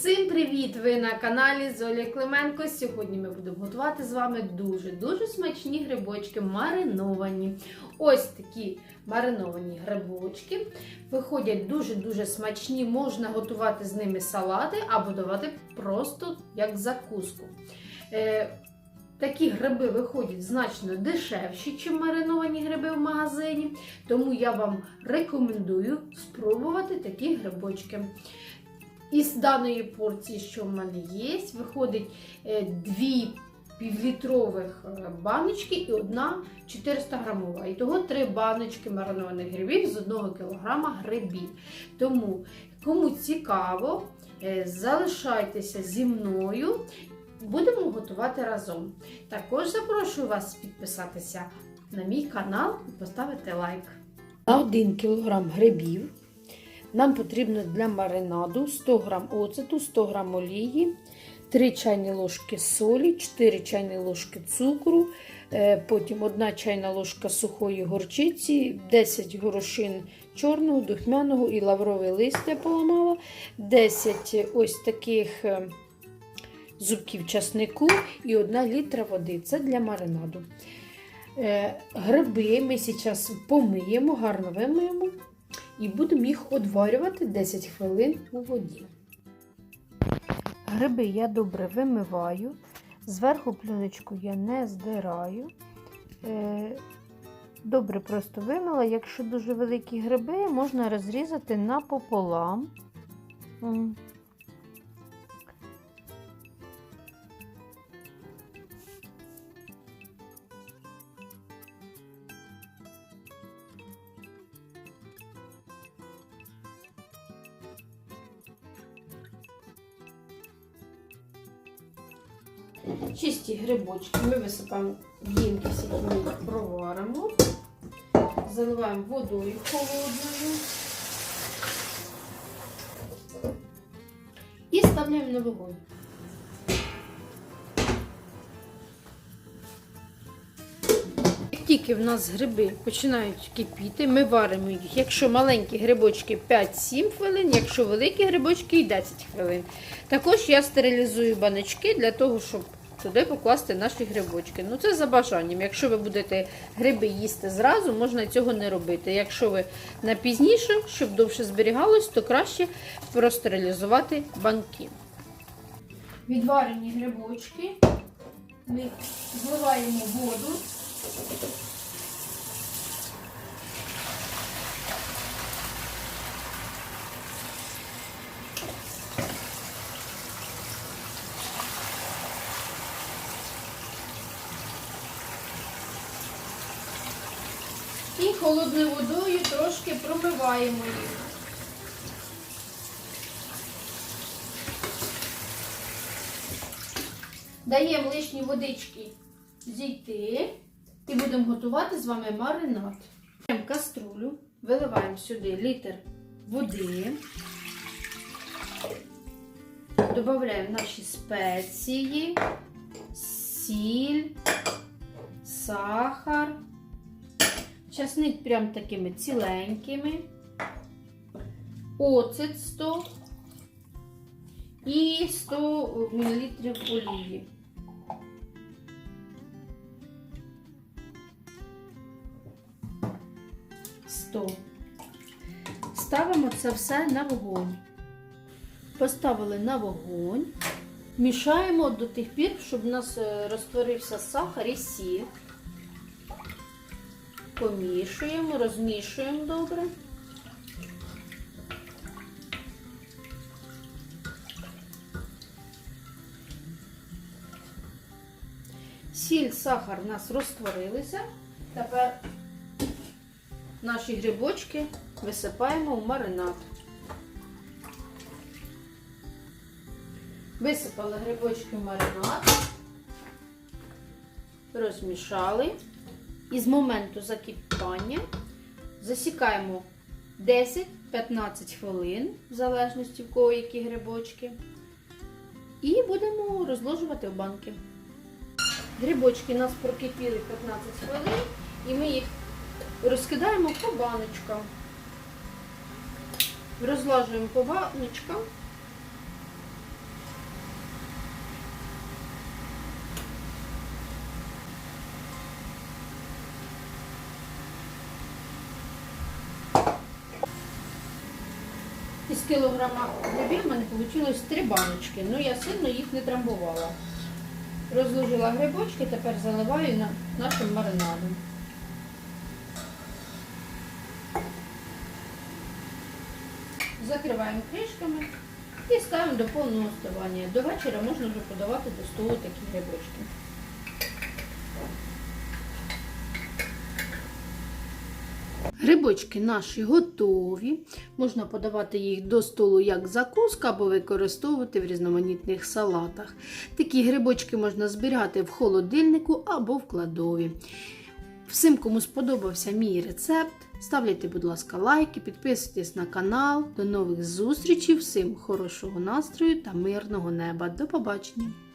Всім привіт! Ви на каналі Золя Клименко. Сьогодні ми будемо готувати з вами дуже-дуже смачні грибочки, мариновані. Ось такі мариновані грибочки. Виходять дуже-дуже смачні, можна готувати з ними салати або давати просто як закуску. Е, Такі гриби виходять значно дешевші, ніж мариновані гриби в магазині. Тому я вам рекомендую спробувати такі грибочки. Із даної порції, що в мене є, виходить е, дві півлітрових е, баночки і одна 400 грамова. І того три баночки маринованих грибів з 1 кг грибів. Тому, кому цікаво, е, залишайтеся зі мною. Будемо готувати разом. Також запрошую вас підписатися на мій канал і поставити лайк. На 1 кг грибів нам потрібно для маринаду 100 г оцету, 100 г олії, 3 чайні ложки солі, 4 чайні ложки цукру, е, потім 1 чайна ложка сухої горчиці, 10 горошин чорного, духмяного і лавровий лист я поламала, 10 ось таких е, зубків часнику і 1 літра води. Це для маринаду. Е, Гриби ми зараз помиємо, гарно вимиємо і будемо їх одварювати 10 хвилин у воді. Гриби я добре вимиваю, зверху плюночку я не здираю. Е, Добре просто вимила. Якщо дуже великі гриби, можна розрізати напополам. Чисті грибочки. Ми висипаємо ємки, всі ми проваримо, заливаємо водою холодною. І ставляємо на вогонь. Тільки в нас гриби починають кипіти, ми варимо їх. Якщо маленькі грибочки 5-7 хвилин, якщо великі грибочки і 10 хвилин. Також я стерилізую баночки для того, щоб туди покласти наші грибочки. Ну це за бажанням. Якщо ви будете гриби їсти зразу, можна цього не робити. Якщо ви на пізніше, щоб довше зберігалось, то краще простерилізувати банки. Відварені грибочки. Ми зливаємо воду. І холодною водою трошки промиваємо їх. Даємо лишні водички зійти і будемо готувати з вами маринад. Беремо каструлю, виливаємо сюди літр води, додаємо наші спеції, сіль, сахар. Часник прям такими ціленькими, оцет 100 і 100 мл олії. Сто. Ставимо це все на вогонь. Поставили на вогонь, мішаємо до тих пір, щоб у нас е, розтворився сахар і сіль. Помішуємо, розмішуємо добре. Сіль, сахар у нас розтворилися. Тепер наші грибочки висипаємо в маринад. Висипали грибочки в маринад, розмішали. І з моменту закипання засікаємо 10-15 хвилин, в залежності в кого які грибочки. І будемо розложувати в банки. Грибочки у нас прокипіли 15 хвилин, і ми їх розкидаємо по баночкам, розлажуємо по баночкам. Із кілограма грибів в мене вийшло три баночки, але я сильно їх не трамбувала. Розложила грибочки, тепер заливаю нашим маринадом. Закриваємо кришками і ставимо до повного остивання. До вечора можна вже подавати до столу такі грибочки. Грибочки наші готові. Можна подавати їх до столу як закуска або використовувати в різноманітних салатах. Такі грибочки можна зберігати в холодильнику або в кладові. Всім, кому сподобався мій рецепт, ставляйте, будь ласка, лайки, підписуйтесь на канал. До нових зустрічей, всім хорошого настрою та мирного неба. До побачення!